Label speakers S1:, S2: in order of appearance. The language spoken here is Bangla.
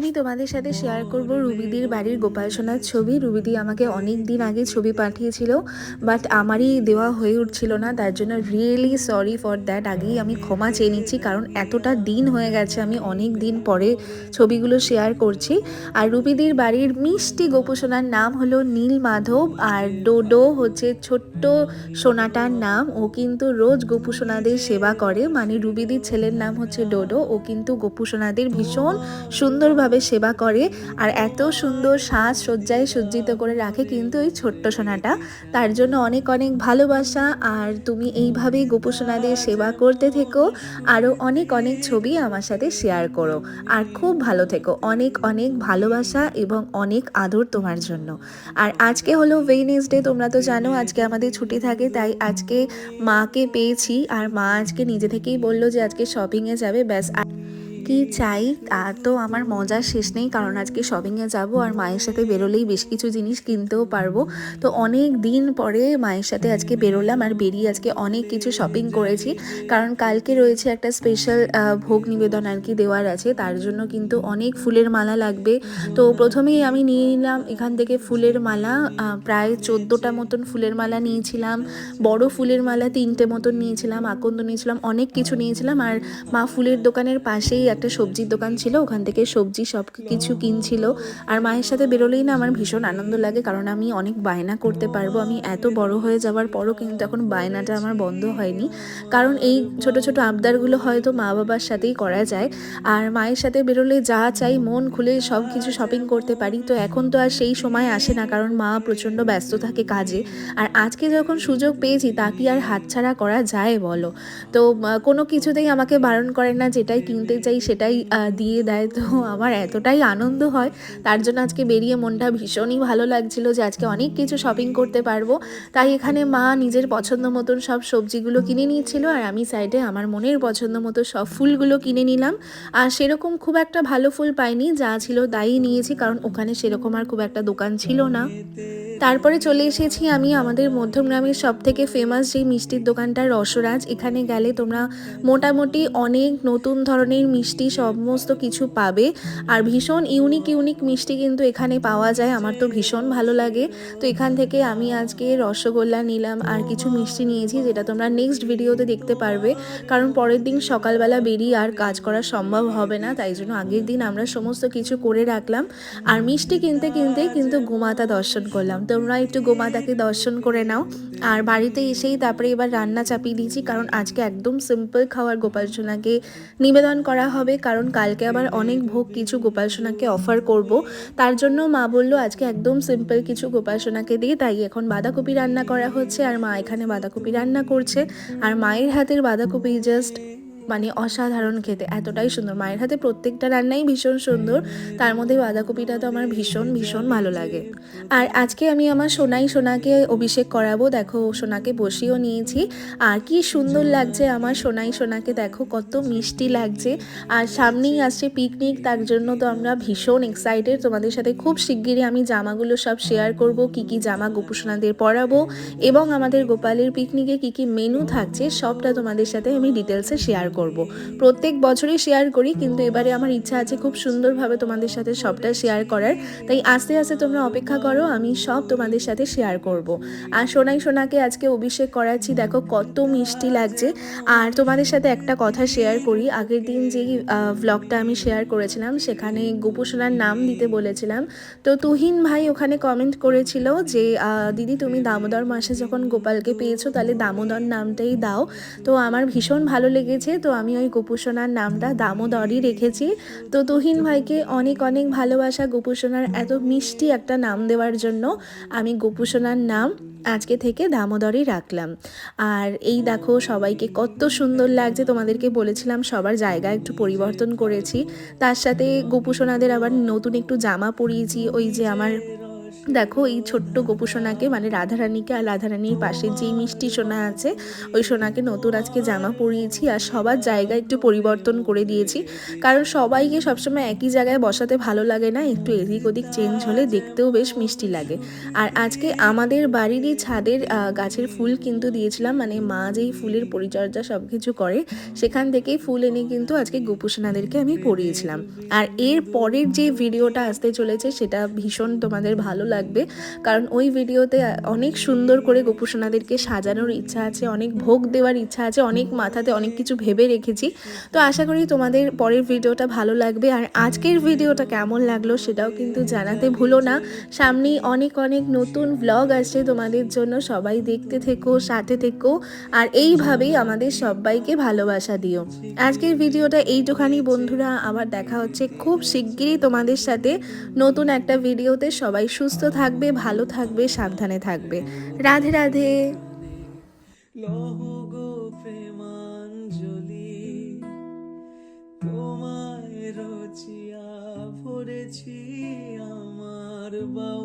S1: আমি তোমাদের সাথে শেয়ার করব রুবিদির বাড়ির গোপাল সোনার ছবি। রুবিদি আমাকে অনেক দিন আগে ছবি পাঠিয়েছিল বাট আমারই দেওয়া হয়ে উঠছিল না, তার জন্য রিয়েলি সরি ফর দ্যাট আগেই আমি ক্ষমা চেয়ে নিচ্ছি, কারণ এতটা দিন হয়ে গেছে, আমি অনেক দিন পরে ছবিগুলো শেয়ার করছি। আর রুবিদির বাড়ির মিষ্টি গোপসোনার নাম হলো নীল মাধব, আর ডোডো হচ্ছে ছোট্ট সোনাটার নাম। ও কিন্তু রোজ গোপু সোনাদের সেবা করে মানে রুবিদির ছেলের নাম হচ্ছে ডোডো। ও কিন্তু গোপু সোনাদের ভীষণ সুন্দরভাবে সেবা করে আর এত সুন্দর সাজ সজ্জায় সজ্জিত করে রাখে কিন্তু ওই ছোট্ট সোনাটা। তার জন্য অনেক অনেক ভালোবাসা। আর তুমি এইভাবেই গোপু সোনাদের সেবা করতে থেকো। আরও অনেক অনেক ছবি আমার সাথে শেয়ার করো। আর খুব ভালো থেকো। অনেক অনেক ভালোবাসা এবং অনেক আদর তোমার জন্য। আর আজকে হলো ওয়েনেসডে তোমরা তো জানো আজকে আমাদের ছুটি থাকে, তাই আজকে মাকে পেয়েছি। আর মা আজকে নিজে থেকেই বলল যে আজকে শপিংয়ে যাবে, ব্যাস। কি চাই তার তো আমার মজার শেষ নেই, কারণ আজকে শপিংয়ে যাব আর মায়ের সাথে বেরোলেই বেশ কিছু জিনিস কিনতেও পারব। তো অনেক দিন পরে মায়ের সাথে আজকে বেরোলাম আর বেরিয়ে আজকে অনেক কিছু শপিং করেছি। কারণ কালকে রয়েছে একটা স্পেশাল ভোগ নিবেদন আর কি দেওয়ার আছে, তার জন্য কিন্তু অনেক ফুলের মালা লাগবে। তো প্রথমেই আমি নিয়ে নিলাম এখান থেকে ফুলের মালা প্রায় চোদ্দোটা মতন ফুলের মালা নিয়েছিলাম, বড় ফুলের মালা তিনটে মতন নিয়েছিলাম, আকন্দ নিয়েছিলাম, অনেক কিছু নিয়েছিলাম। আর মা ফুলের দোকানের পাশেই একটা সবজির দোকান ছিল, ওখান থেকে সবজি সব কিছু কিনছিল। আর মায়ের সাথে বেরোলেই না আমার ভীষণ আনন্দ লাগে, কারণ আমি অনেক বায়না করতে পারব। আমি এত বড় হয়ে যাওয়ার পরও কিন্তু এখন বায়নাটা আমার বন্ধ হয়নি। কারণ এই ছোট ছোট আবদারগুলো হয়তো মা বাবার সাথেই করা যায়। আর মায়ের সাথে বেরোলে যা চাই, মন খুলে সব কিছু শপিং করতে পারি। তো এখন তো আর সেই সময় আসে না, কারণ মা প্রচণ্ড ব্যস্ত থাকে কাজে। আর আজকে যখন সুযোগ পেয়েছি, তা কি আর হাতছাড়া করা যায় বলো? তো কোনো কিছুতেই আমাকে বারণ করে না, যেটাই কিনতে চাই সেটাই দিয়ে দেয়। তো আমার এতটাই আনন্দ হয়। তার জন্য আজকে বেরিয়ে মনটা ভীষণই ভালো লাগছিল যে আজকে অনেক কিছু শপিং করতে পারব। তাই এখানে মা নিজের পছন্দ মতন সব সবজিগুলো কিনে নিয়েছিল আর আমি সাইডে আমার মনের পছন্দ মতো সব ফুলগুলো কিনে নিলাম। আর সেরকম খুব একটা ভালো ফুল পাইনি, যা ছিল তাই নিয়েছি, কারণ ওখানে সেরকম আর খুব একটা দোকান ছিল না। তারপরে চলে এসেছি আমি আমাদের মধ্যমগ্রামের সব থেকে ফেমাস যে মিষ্টির দোকানটা রসরাজ। এখানে গেলে তোমরা মোটামুটি অনেক নতুন ধরনের মিষ্টি সমস্ত কিছু পাবে। আর ভীষণ ইউনিক ইউনিক মিষ্টি কিন্তু এখানে পাওয়া যায়। আমার তো ভীষণ ভালো লাগে। তো এখান থেকে আমি আজকে রসগোল্লা নিলাম আর কিছু মিষ্টি নিয়েছি যেটা তোমরা নেক্সট ভিডিওতে দেখতে পারবে। কারণ পরের দিন সকালবেলা বেরিয়ে আর কাজ করা সম্ভব হবে না, তাই জন্য আগের দিন আমরা সমস্ত কিছু করে রাখলাম। আর মিষ্টি কিনতে কিনতে কিন্তু গোমাতা দর্শন করলাম। তোমরা একটু গোমাতাকে দর্শন করে নাও। আর বাড়িতে এসেই তারপরে এবার রান্না চাপিয়ে দিয়েছি, কারণ আজকে একদম সিম্পল খাওয়ার গোপাল সোনাকে নিবেদন করা হবে, কারণ কালকে আবার অনেক ভোগ কিছু গোপাল সোনাকে অফার করব। তার জন্য মা বলল, আজকে একদম সিম্পল কিছু গোপাল সোনাকে দিয়ে তাই এখন বাঁধাকপি রান্না করা হচ্ছে, আর মা এখানে বাঁধাকপি রান্না করছে। আর মায়ের হাতের বাঁধাকপি জাস্ট মানে অসাধারণ খেতে, এতটাই সুন্দর। মায়ের হাতে প্রত্যেকটা রান্নাই ভীষণ সুন্দর। তার মধ্যে বাঁধাকপিটা তো আমার ভীষণ ভীষণ ভালো লাগে। আর আজকে আমি আমার সোনাই সোনাকে অভিষেক করাবো। দেখো, সোনাকে বসিয়েও নিয়েছি। আর কি সুন্দর লাগছে আমার সোনাই সোনাকে। দেখো, কত মিষ্টি লাগছে। আর সামনেই আসছে পিকনিক তার জন্য তো আমরা ভীষণ এক্সাইটেড তোমাদের সাথে খুব শিগগিরই আমি জামাগুলো সব শেয়ার করব। কি কি জামা গোপুসোনাদের পরাবো এবং আমাদের গোপালের পিকনিকে কি কি মেনু থাকছে, সবটা তোমাদের সাথে আমি ডিটেলসে শেয়ার করব। প্রত্যেক বছরই শেয়ার করি, কিন্তু এবারে আমার ইচ্ছা আছে খুব সুন্দরভাবে তোমাদের সাথে সবটা শেয়ার করার। তাই আস্তে আস্তে তোমরা অপেক্ষা করো, আমি সব তোমাদের সাথে শেয়ার করব। আর সোনাই সোনাকে আজকে অভিষেক করাচ্ছি, দেখো কত মিষ্টি লাগছে। আর তোমাদের সাথে একটা কথা শেয়ার করি, আগের দিন যেই ভ্লগটা আমি শেয়ার করেছিলাম, সেখানে গোপু সোনার নাম দিতে বলেছিলাম। তো তুহিন ভাই ওখানে কমেন্ট করেছিল যে দিদি তুমি দামোদর মাসে যখন গোপালকে পেয়েছ, তাহলে দামোদর নামটাই দাও। তো আমার ভীষণ ভালো লেগেছে তো আমি ওই গোপুসোনার নামটা দামোদরই রেখেছি। তো তুহিন ভাইকে অনেক অনেক ভালোবাসা গোপুসোনার এত মিষ্টি একটা নাম দেওয়ার জন্য আমি গোপুসোনার নাম আজকে থেকে দামোদরই রাখলাম। আর এই দেখো সবাইকে কত সুন্দর লাগছে, তোমাদেরকে বলেছিলাম সবার জায়গা একটু পরিবর্তন করেছি। তার সাথে গোপুসোনাদের আবার নতুন একটু জামা পরিয়েছি, ওই যে আমার দেখো, এই ছোট্ট গোপু সোনাকে মানে রাধারানীকে আর রাধারানীর পাশে যেই মিষ্টি সোনা আছে, ওই সোনাকে নতুন আজকে জামা পরিয়েছি আর সবার জায়গা একটু পরিবর্তন করে দিয়েছি। কারণ সবাইকে সবসময় একই জায়গায় বসাতে ভালো লাগে না, একটু এদিক ওদিক চেঞ্জ হলে দেখতেও বেশ মিষ্টি লাগে। আর আজকে আমাদের বাড়িরই ছাদের গাছের ফুল কিন্তু দিয়েছিলাম মানে মা যেই ফুলের পরিচর্যা সব কিছু করে, সেখান থেকেই ফুল এনে কিন্তু আজকে গোপুসোনাদেরকে আমি পরিয়েছিলাম। আর এর পরের যে ভিডিওটা আসতে চলেছে, সেটা ভীষণ তোমাদের ভালো লাগবে। কারণ ওই ভিডিওতে অনেক সুন্দর করে গোপুসোনাদেরকে সাজানোর ইচ্ছা আছে, অনেক ভোগ দেওয়ার ইচ্ছা আছে, অনেক মাথাতে অনেক কিছু ভেবে রেখেছি। তো আশা করি তোমাদের পরের ভিডিওটা ভালো লাগবে। আর আজকের ভিডিওটা কেমন লাগল সেটাও কিন্তু জানাতে ভুলো না। সামনেই অনেক অনেক নতুন ব্লগ আসছে তোমাদের জন্য। সবাই দেখতে থেকো, সাথে থেকো। আর এইভাবেই আমাদের সবাইকে ভালোবাসা দিও। আজকের ভিডিওটা এইটুখানি বন্ধুরা। আবার দেখা হচ্ছে খুব শিগগিরই তোমাদের সাথে নতুন একটা ভিডিওতে। সবাই সুস্থ থাকবে ভালো থাকবে সাবধানে থাকবে। রাধে রাধে।
S2: রচিয়া ভরেছি আমার বাউ